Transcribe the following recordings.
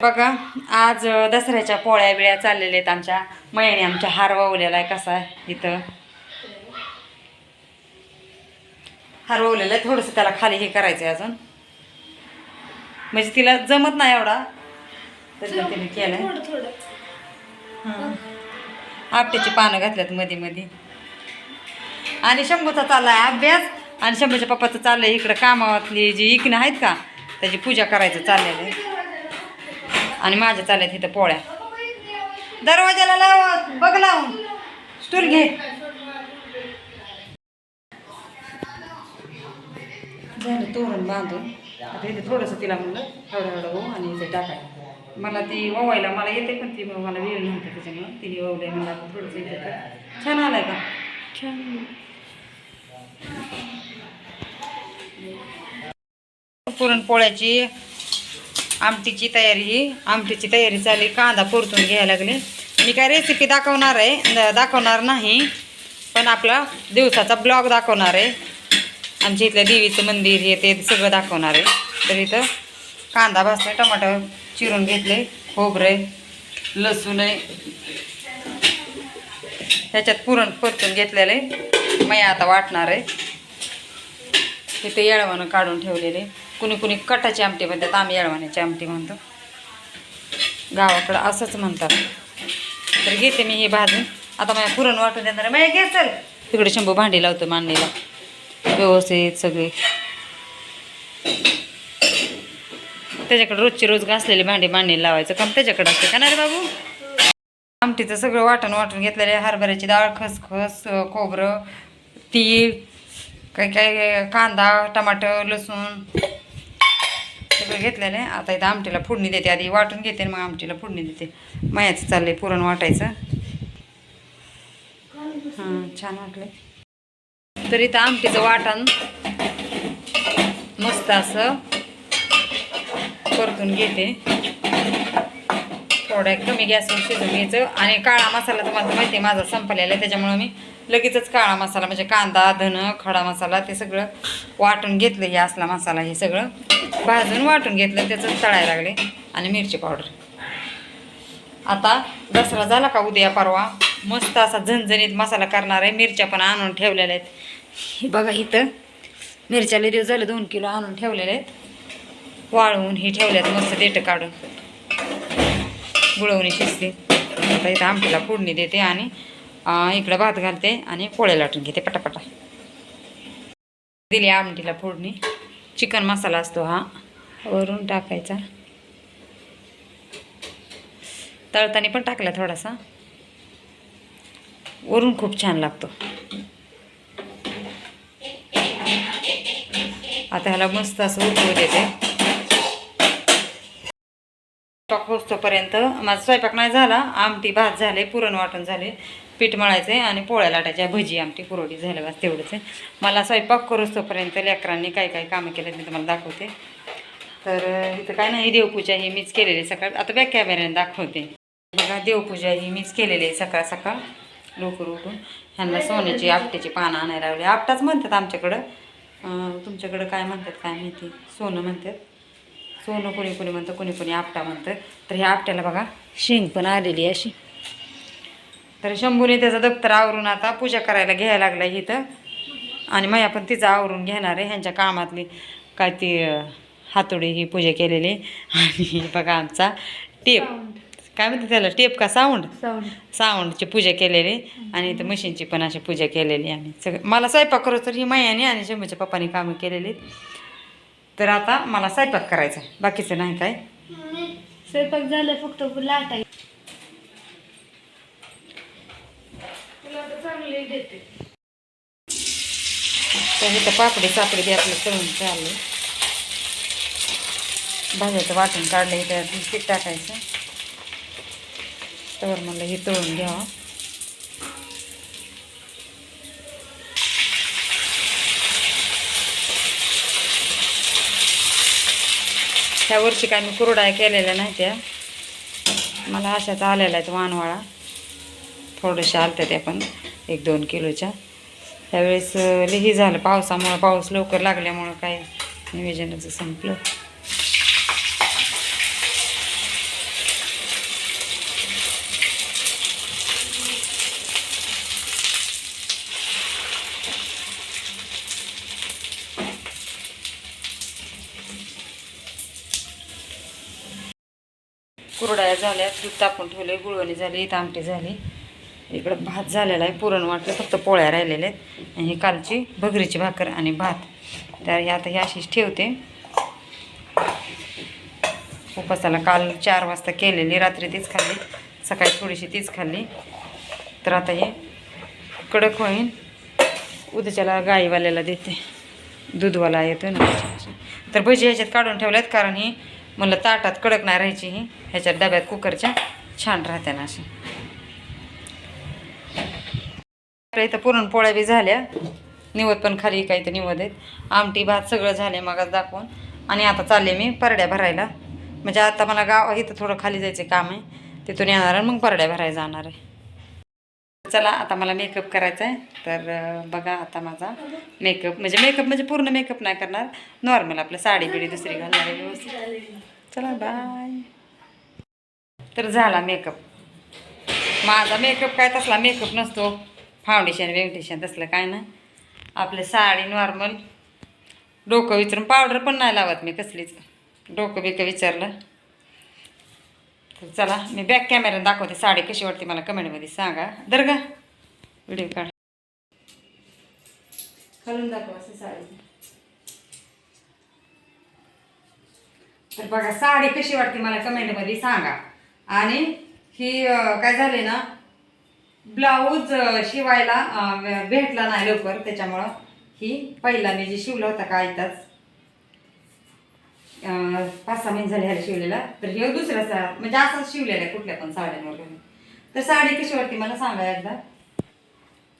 बघा आज दसऱ्याच्या पोळ्या बिळ्या चाललेल्या आहेत आमच्या. मयाने आमच्या हार वावलेला आहे कसा आहे इथं. हार वावलेला आहे थोडंसं त्याला खाली हे करायचं आहे अजून. म्हणजे तिला जमत नाही एवढा. तरी तिने हं. आपट्याची पानं घातल्यात मध्ये मध्ये आणि शंभूचा चाललाय अभ्यास. आणि शंभूच्या पप्पाचं चाललंय इकडं कामातली जी इकणं आहेत का त्याची पूजा करायचं चाललेलं आहे. आणि माझ्या चालल्यात इथं पोळ्या. दरवाजाला लाव बघ लावून. स्टूल घे. झालं तोरण बांधून. आता इथे थोडंसं तिला म्हणलं एवढं एवढं हो आणि इथे टाकाय. मला ती ओवायला मला येते पण ती मला वेळ नव्हता त्याच्यामुळं. तिने ओवलंय मला थोडंसं इथे छान आलाय का? छान. पुरणपोळ्याची आमटीची तयारी आमटीची तयारी चालली कांदा परतून घ्यायला लागले. मी काय रेसिपी दाखवणार आहे? दाखवणार नाही पण आपला दिवसाचा ब्लॉग दाखवणार आहे. आमच्या इथल्या देवीचं मंदिर हे ते सगळं दाखवणार आहे. तर इथं कांदा भासला टमाटर चिरून घेतले खोबरं आहे लसूण आहे. ह्याच्यात पुरण परतून घेतलेलं आहे. आता वाटणार आहे. इथे येळवानं काढून ठेवलेले कुणी कुणी कटाची आमटी म्हणतात आम्ही येळवाण्याची आमटी म्हणतो. गावाकडं असंच म्हणतात. तर घेते मी हे भाजून आता माझ्या पुरण वाटून देणार माझ्या घे चल. तिकडे शंभू भांडी लावतो मांडणीला व्यवस्थित सगळे. त्याच्याकडे रोजची रोज घासलेली भांडी मांडणी लावायचं काम त्याच्याकडे असते का नाही रे बाबू? आमटीचं सगळं वाटण वाटून घेतलेले हरभऱ्याची डाळ खसखस खोबरं तीळ काही काही कांदा टमाटर लसूण. सगळं घेतलेलं आहे आता इथं आमटीला फोडणी देते. आधी वाटून घेते आणि मग आमटीला फोडणी देते. मायाचं आहे पुरण वाटायचं. हां छान वाटलं तर इथं आमटीचं वाटण मस्त असं परतून घेते. थोड्या कमी गॅसवर शिजून घ्यायचं. आणि काळा मसाला तुम्हाला माहिती आहे माझा संपलेला आहे त्याच्यामुळं मी लगेचच काळा मसाला म्हणजे कांदा धन खडा मसाला ते सगळं वाटून घेतलं हे असला मसाला हे सगळं भाजून वाटून घेतलं त्याचं तळायला लागले आणि मिरची पावडर. आता दसरा झाला का उद्या परवा? मस्त असा झणझणीत मसाला करणार आहे मिरच्या पण आणून ठेवलेल्या आहेत. बघा इथं मिरच्या लय झालं दोन किलो आणून ठेवलेले आहेत. वाळवून हे ठेवल्यात मस्त देठं काढून. गुळवणी शिजते. आता इथं आमटीला फोडणी देते आणि इकडं भात घालते आणि पोळ्या लाटून घेते पटापटा. दिली आमटीला फोडणी. चिकन मसाला असतो हा वरून टाकायचा. तळताना पण टाकला थोडासा. वरून खूप छान लागतो. आता ह्याला मस्त असं उतरू देते. स्वयंपाक पोचतोपर्यंत माझा स्वयंपाक नाही झाला आमटी भात झाले पुरण वाटून झाले पीठ मळायचं आहे आणि पोळ्या लाटायच्या भजी आमटी पुरवठी झाल्या बस तेवढंच. आहे मला स्वयंपाक करूच तोपर्यंत लेकरांनी काय काय कामं केलं मी तुम्हाला दाखवते. तर इथं काय नाही देवपूजा ही मीच केलेली आहे सकाळ. आता बॅक कॅमेऱ्याने दाखवते. बघा देवपूजा ही मीच केलेली आहे सकाळ सकाळ. लवकर उठून ह्यांना सोन्याची आपट्याची पानं आणायला लावली. आपटाच म्हणतात आमच्याकडं. तुमच्याकडं काय म्हणतात काय माहिती? सोनं म्हणतात. सोनं कोणी कोणी म्हणतं कोणी कोणी आपटा म्हणतं. तर ह्या आपट्याला बघा शेंग पण आलेली अशी. तर शंभूने त्याचं दप्तर आवरून आता पूजा करायला घ्यायला लागला इथं. आणि मया पण तिचं आवरून घेणार आहे ह्यांच्या कामातली. काय ती हातोडी ही पूजा केलेली. आणि बघा आमचा टेप. काय म्हणते त्याला? टेप का साऊंड? साऊंड. सावंडची पूजा केलेली. आणि इथं मशीनची पण अशी पूजा केलेली. आम्ही सगळं मला स्वयंपाक करू तर ही मायाने आणि शंभूच्या पप्पाने कामं केलेली. तर आता मला स्वयंपाक करायचा आहे. बाकीचं नाही काय? स्वयंपाक झालं फक्त चांगले देते. तर पापडी सापडी बी आपलं तळून चाललं. भाज्याचं वाटून काढलं इथं पीठ टाकायचं. तर म्हणलं हे तळून घ्यावं. ह्या वर्षी काय मी कुरडाया केलेल्या नाही त्या. मला अशाच आलेल्या आहेत वानवाळा. थोड्याशा आलत्या त्या पण एक दोन किलोच्या. त्यावेळेस लिही झालं पावसामुळं पाऊस लवकर लागल्यामुळं काय नियोजनाचं संपलं. कुरड्या झाल्या दूध तापून ठेवले गुळवणी झाली इथं आमटी झाली. इकडं भात झालेला आहे पुरण वाटलं फक्त पोळ्या राहिलेल्या आहेत. आणि ही कालची भगरीची भाकर आणि भात. तर ही आता ही अशीच ठेवते. उपासाला काल चार वाजता केलेली रात्री तीच खाल्ली सकाळी थोडीशी तीच खाल्ली. तर आता हे कडक होईन. उद्याच्याला गाईवाल्याला देते. दूधवाला येतो ना. तर भजी ह्याच्यात काढून ठेवल्यात कारण ही म्हणलं ताटात कडक नाही राहायची ही. ह्याच्यात डब्यात कुकरच्या छान राहते ना अशी. आपल्या इथं पुरणपोळ्या बी झाल्या. निवत पण खाली काही तर निवत आहेत. आमटी भात सगळं झाले मागास दाखवून. आणि आता चालले मी परड्या भरायला. म्हणजे आता मला गाव इथं थोडं खाली जायचं काम आहे. तिथून येणार आणि मग परड्या भरायला जाणार आहे. चला आता मला मेकअप करायचा आहे तर बघा आता माझा मेकअप म्हणजे मेकअप म्हणजे पूर्ण मेकअप नाही करणार. नॉर्मल आपलं साडी बिडी दुसरी घालणार आहे व्यवस्थित. चला बाय तर झाला मेकअप माझा मेकअप काय तसला मेकअप नसतो. फाउंडेशन वेंटेशन तसलं काय ना आपले साडी नॉर्मल डोकं विचारून पावडर पण नाही लावत मी कसलीच. डोकं बिकं विचारलं. तर चला मी बॅक कॅमेरा दाखवते साडी कशी वाटते मला कमेंटमध्ये सांगा. दर का व्हिडिओ काढ. खालून दाखव असं साडी. तर बघा साडी कशी वाटते मला कमेंटमध्ये सांगा. आणि ही काय झाले ना ब्लाऊज शिवायला भेटला नाही लवकर त्याच्यामुळं ही पहिला मी जे शिवला होता का आयताच पाच सहा महिने झाले ह्याला शिवलेला. तर हे दुसरा सा म्हणजे असाच शिवलेला आहे कुठल्या पण साड्यांवर तर साडी कशी वाटते मला सांगा एकदा.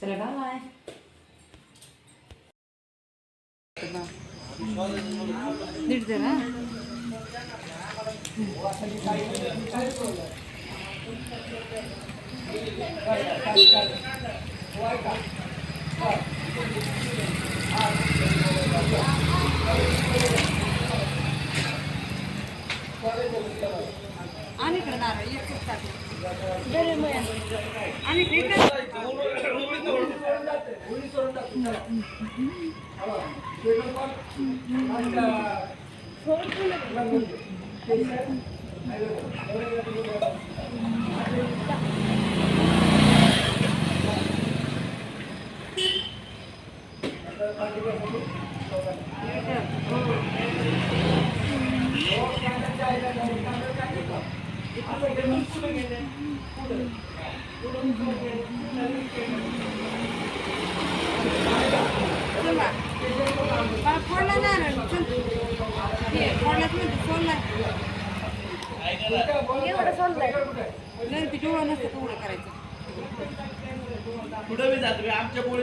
चला बाय दीड जरा आणि इकडे नारळ एक खूप टाकलं. आणि इकडे फोडला नारळ चल. हे, फोडलाच म्हणते, फोडला. नाही, ते डोळं नसतं तेवढं करायचं कुठं बी जातो आमच्या मुळे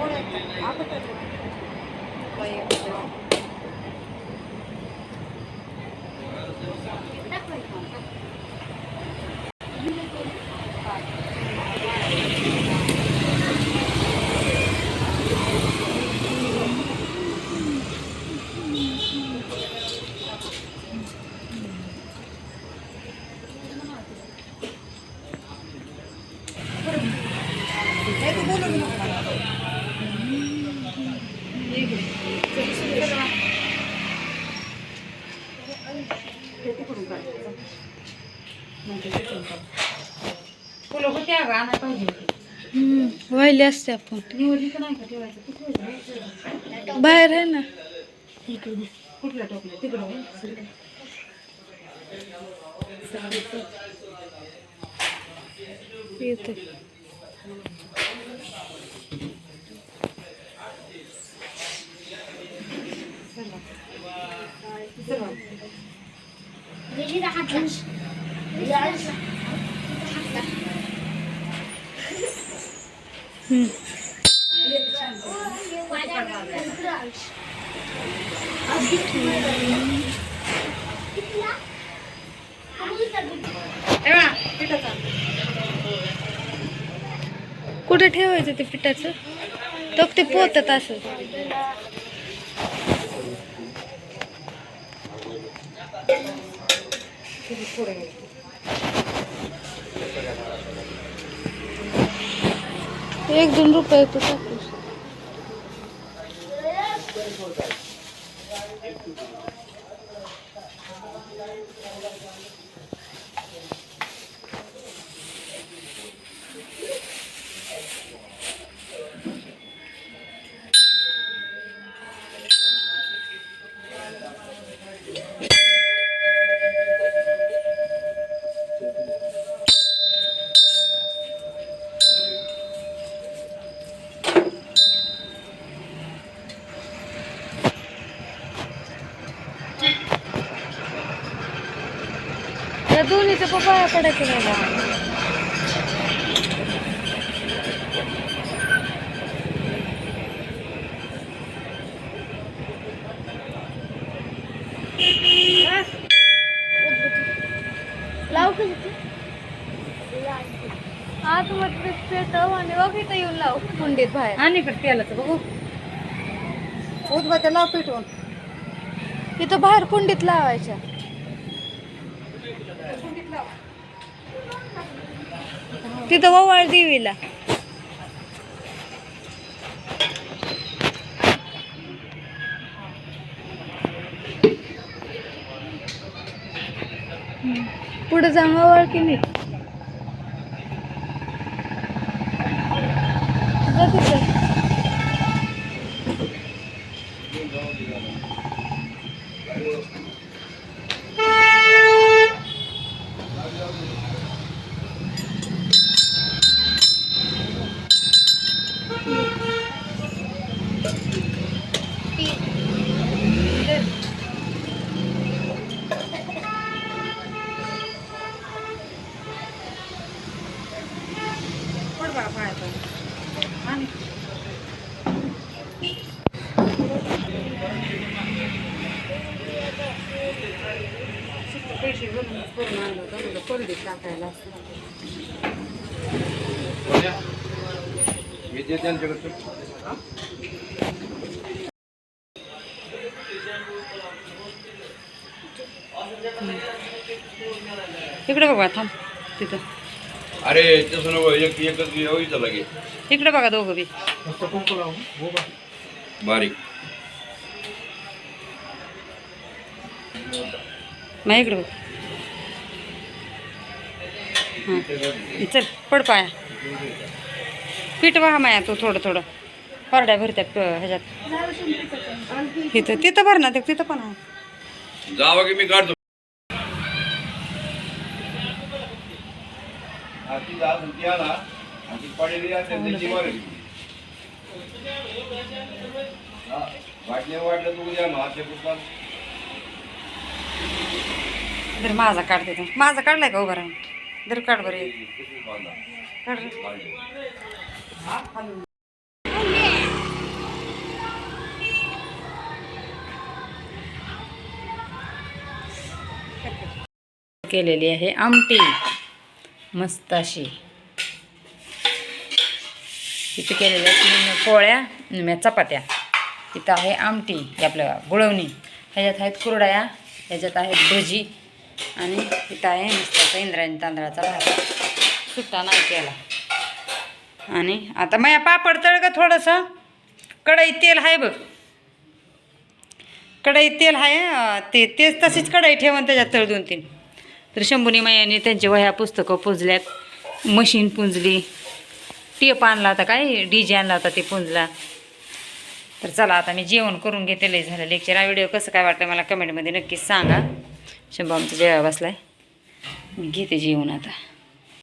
म्हणत नाही मला झालं की आमच्या शाळेत केलं कॅमेरा माहिती आहे सगळं मिळून बोला. फोड ना बाळा. अगं, फोड. आता काय फोड? बाई, हे तू बोलू नको मला. इकडे. चल, चल, चल. हे तिकडून काढ. म्हणजे तिकडून काढ. फुलं होती अगं, आणायला पाहिजे होती. असते आपण. बाहेर आहे ना. कुठलं टोपलं येते चला. हे बघा, पिठाचं आण. कुठे ठेवायचं ते पिठाचं? तर ते पोतत असं. पुढे. एक दोन रुपये तू टाकू. दोन्हीचं पप्पा पडायचं नाही. आतमध्ये पेटव आणि बघ इथं येऊन लाव कुंडीत बाहेर. आणि इकडे तेलाचं बघू. उदबत्या लाव पिठवून इथं बाहेर कुंडीत लावायच्या. तिथं ववाळ देवीला. पुढे जाऊन ववाळ की नाही? जा तिथं. पड बघा पायाचं आणि पैसे भरून करून आणलं होतं म्हणलं कोलडीत टाकायला इकडे बघा थांब तिथं. अरे तसं नको एक एकच यावं लागे इकडे बघा दोघं बी. बारीक. मग इकडे बघ. हां. चल पड पाया. पीठ बघा माया तू थोडं थोडं. परड्या भरत्यात प- ह्याच्यात. तिथं तिथं भर ना ते तिथं पण आहे. जावा की मी काढतो. आला आणि वाटलं तू उद्या पुस्तक माझा काढ तिथं माझा काढलाय का उभा राहून दर काढ बरं एक. काढ रे. केलेली आहे आमटी मस्त अशी इथं केलेल्या तीन पोळ्या निम्या चपात्या. इथं आहे आमटी ही आपल्या गुळवणी. ह्याच्यात आहेत कुरड्या ह्याच्यात आहेत भजी आणि इथं आहे नुसत्याचा इंद्रायणी तांदळाचा भात. सुट्टा नाही केला. आणि आता माझ्या पापड तळ का थोडंसं. कढई तेल आहे बघ. कढई तेल आहे ते तेच तशीच कढई ठेवून त्याच्यात तळ दोन तीन तर शंभुनी मायाने त्यांचे वह्या पुस्तकं पुजल्यात. मशीन पुंजली. टेप आणला होता काय? डी जे आणला होता ते पुंजला. तर चला आता मी जेवण करून घेते लय झालं लेक्चर हा व्हिडिओ कसं काय वाटलं मला कमेंटमध्ये नक्कीच सांगा. शंभा आमचा जेवा आहे मी घेते जेवण आता.